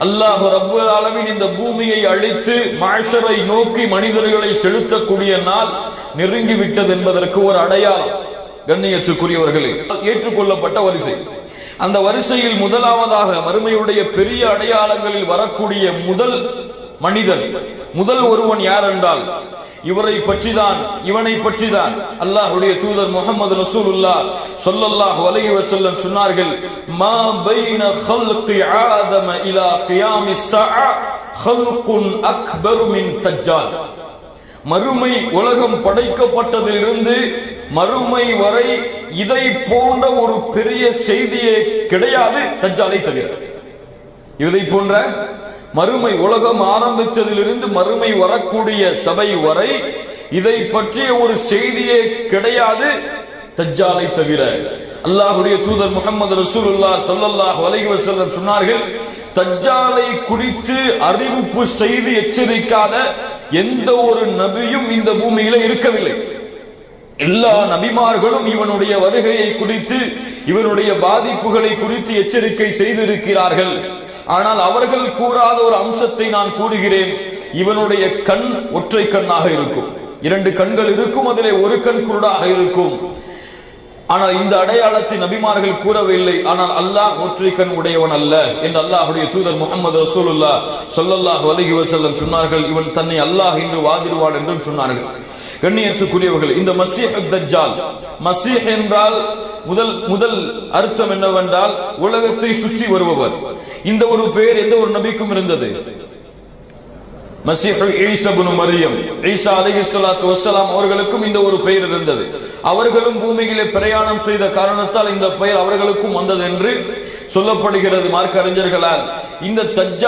அல்லாஹ் ரப்பு அளவின் இந்த பூமியை அழித்து மாஷரை நோக்கி மனிதர்களை செலுத்தக்கூடிய நாள் நெருங்கிவிட்டது என்பதற்கு ஒரு அடையாளம். கண்ணியத்துக்குரியவர்களே ஏற்றுக்கொள்ளப்பட்ட வரிசை. அந்த வரிசையில் முதலாவதாக மறுமையுடைய பெரிய அடையாளங்களில் வரக்கூடிய முதல் மனிதன். முதல் ஒருவன் யார் என்றால் இவரை பற்றிதான் இவனை பற்றிதான் அல்லாஹுடைய தூதர் முகமது ரசூலுல்லா சொல்லல்லாஹு அலைஹி வஸல்லம் சொன்னார்கள் மா பைன ஹல்கி இலா கியாமி ஸஆ ஹல்குன் அக்பர் மின் தஜ்ஜால். மறுமை உலகம் படைக்கப்பட்டதிலிருந்து மறுமை வரை இதை போன்ற ஒரு பெரிய செய்தியே கிடையாது தஜ்ஜாலை தவிர. இதை போன்ற மறுமை உலகம் ஆரம்பித்ததிலிருந்து மறுமை வரக்கூடிய சபை வரை இதை பற்றிய ஒரு செய்தியே கிடையாது. தஜ்ஜாலை தவிர அல்லாஹுடைய தூதர் முகமது ரசூலுல்லா சல்லல்லாஹ் வலைகி வசல்லம் சொன்னார்கள் தஜ்ஜாலை குறித்து அறிவிப்பு செய்து எச்சரிக்காத எந்த ஒரு நபியும் இந்த பூமியில இருக்கவில்லை. எல்லா நபிமார்களும் இவனுடைய வருகையை குறித்து இவனுடைய பாதிப்புகளை குறித்து எச்சரிக்கை செய்திருக்கிறார்கள். ஆனால் அவர்கள் கூறாத ஒரு அம்சத்தை நான் கூறுகிறேன். இவனுடைய கண் ஒற்றை கண்ணாக இருக்கும். இரண்டு கண்கள் இருக்கும் அதிலே ஒரு கண் குருடாக இருக்கும். ஆனால் இந்த அடையாளத்தை நபிமார்கள் கூறவில்லை. ஆனால் அல்லாஹ் ஒற்றை கண் உடையவன் அல்ல என்று அல்லாஹுடைய தூதர் முகமது ரசூலுல்லா சொல்லல்லாஹ் வலகி வசல்லம் சொன்னார்கள். இவன் தன்னை அல்லாஹ் என்று வாதிடுவான் என்றும் சொன்னார்கள். கண்ணியத்துக்குரியவர்கள் இந்த மசீஹ் தஜ்ஜால் மசீஹ் என்றால் முதல் முதல் அர்த்தம் என்னவென்றால் உலகத்தை சுற்றி வருபவர். இந்த ஒரு பெயர் எந்த ஒரு நபிக்கும் இருந்தது? மசீஹு ஈசா இப்னு மரியம். ஈசா அவர்களுக்கும் இந்த ஒரு பெயர் இருந்தது. அவர்களும் பூமியிலே பிரயாணம் செய்த காரணத்தால் இந்த பெயர் அவர்களுக்கும் வந்தது என்று சொல்லப்படுகிறது. மார்க்க அறிஞர்களால் இந்த தஜ்ஜா